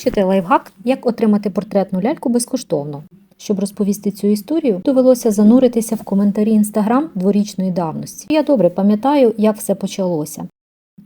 Хочете лайфхак, як отримати портретну ляльку безкоштовно? Щоб розповісти цю історію, довелося зануритися в коментарі інстаграм дворічної давності. Я добре пам'ятаю, як все почалося.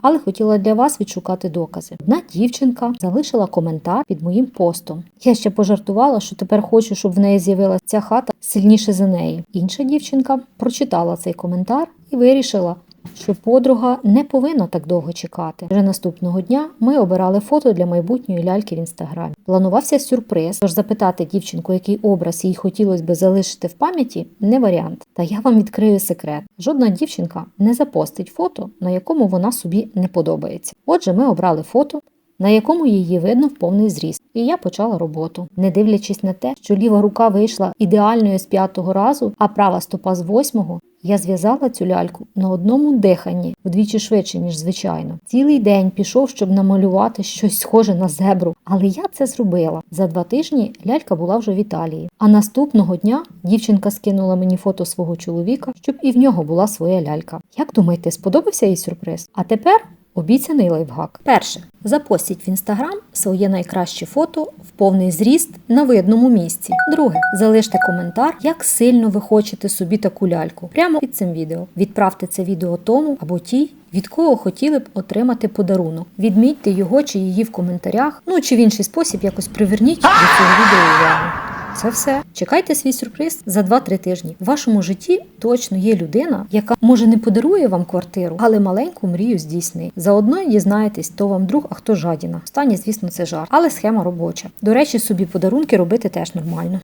Але хотіла для вас відшукати докази. Одна дівчинка залишила коментар під моїм постом. Я ще пожартувала, що тепер хочу, щоб в неї з'явилася ця хата сильніше за неї. Інша дівчинка прочитала цей коментар і вирішила, що подруга не повинна так довго чекати. Вже наступного дня ми обирали фото для майбутньої ляльки в інстаграмі. Планувався сюрприз, тож запитати дівчинку, який образ їй хотілося би залишити в пам'яті, не варіант. Та я вам відкрию секрет: жодна дівчинка не запостить фото, на якому вона собі не подобається. Отже, ми обрали фото. На якому її видно в повний зріст, і я почала роботу, не дивлячись на те, що ліва рука вийшла ідеальною з п'ятого разу, а права стопа з восьмого. Я зв'язала цю ляльку на одному диханні, вдвічі швидше, ніж звичайно. Цілий день пішов, щоб намалювати щось схоже на зебру, але я це зробила. За два тижні лялька була вже в Італії. А наступного дня дівчинка скинула мені фото свого чоловіка, щоб і в нього була своя лялька. Як думаєте, сподобався їй сюрприз? А тепер Обіцяний лайфхак. Перше. Запостіть в інстаграм своє найкраще фото в повний зріст на видному місці. Друге. Залиште коментар, як сильно ви хочете собі таку ляльку. Прямо під цим відео. Відправте це відео тому або тій, від кого хотіли б отримати подарунок. Відмітьте його чи її в коментарях, ну чи в інший спосіб якось приверніть до цього відео увагу. Це все. Чекайте свій сюрприз за 2-3 тижні. В вашому житті точно є людина, яка може не подарує вам квартиру, але маленьку мрію здійснить. Заодно дізнаєтесь, то вам друг, а хто жадіна. Останнє, звісно, це жарт, але схема робоча. До речі, собі подарунки робити теж нормально.